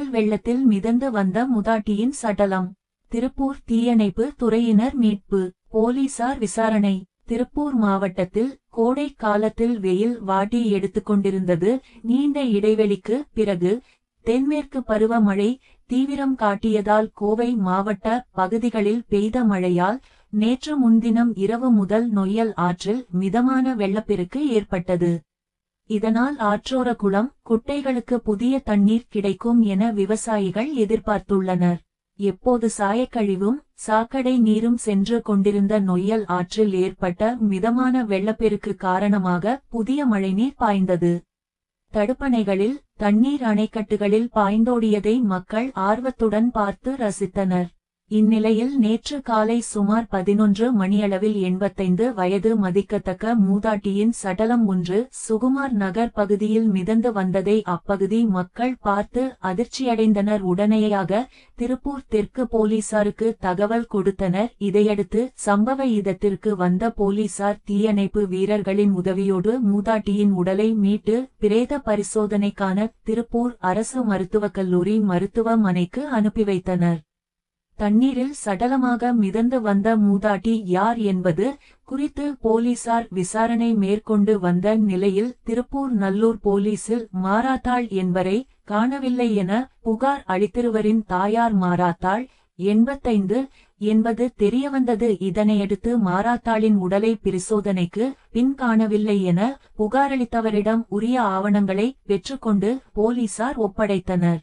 புயல் வெள்ளத்தில் மிதந்து வந்த முதாட்டியின் சடலம். திருப்பூர் தீயணைப்பு துறையினர் மீட்பு போலீசார் விசாரணை. திருப்பூர் மாவட்டத்தில் கோடை காலத்தில் வெயில் வாட்டி எடுத்துக்கொண்டிருந்தது நீண்ட இடைவெளிக்கு பிறகு தென்மேற்கு பருவமழை தீவிரம் காட்டியதால் கோவை மாவட்ட பகுதிகளில் பெய்த மழையால் நேற்று முன்தினம் இரவு முதல் நொய்யல் ஆற்றில் மிதமான வெள்ளப்பெருக்கு ஏற்பட்டது. இதனால் ஆற்றோர குளம் குட்டைகளுக்கு புதிய தண்ணீர் கிடைக்கும் என விவசாயிகள் எதிர்பார்த்துள்ளனர். எப்போது சாயக்கழிவும் சாக்கடை நீரும் சென்று கொண்டிருந்த நொய்யல் ஆற்றில் ஏற்பட்ட மிதமான வெள்ளப்பெருக்கு காரணமாக புதிய மழைநீர் பாய்ந்தது. தடுப்பணைகளில் தண்ணீர் அணைக்கட்டுகளில் பாய்ந்தோடியதை மக்கள் ஆர்வத்துடன் பார்த்து ரசித்தனர். இந்நிலையில் நேற்று காலை சுமார் பதினொன்று மணியளவில் எண்பத்தைந்து வயது மதிக்கத்தக்க மூதாட்டியின் சடலம் ஒன்று சுகுமார் நகர் பகுதியில் மிதந்து வந்ததை அப்பகுதி மக்கள் பார்த்து அதிர்ச்சியடைந்தனர். உடனேயாக திருப்பூர் தெற்கு போலீசாருக்கு தகவல் கொடுத்தனர். இதையடுத்து சம்பவ இடத்திற்கு வந்த போலீசார் தீயணைப்பு வீரர்களின் உதவியோடு மூதாட்டியின் உடலை மீட்டு பிரேத பரிசோதனைக்கான திருப்பூர் அரசு மருத்துவக் கல்லூரி மருத்துவமனைக்கு அனுப்பி வைத்தனர். தண்ணீரில் சடலமாக மிதந்து வந்த மூதாட்டி யார் என்பது குறித்து போலீசார் விசாரணை மேற்கொண்டு வந்த நிலையில் திருப்பூர் நல்லூர் போலீசில் மாராத்தாள் என்பரை காணவில்லை என புகார் அளித்திருவரின் தாயார் மாராத்தாள் எண்பத்தைந்து என்பது தெரியவந்தது. இதனையடுத்து மாராத்தாளின் உடலை பரிசோதனைக்கு பின் காணவில்லை என புகாரளித்தவரிடம் உரிய ஆவணங்களை பெற்றுக்கொண்டு போலீசார் ஒப்படைத்தனர்.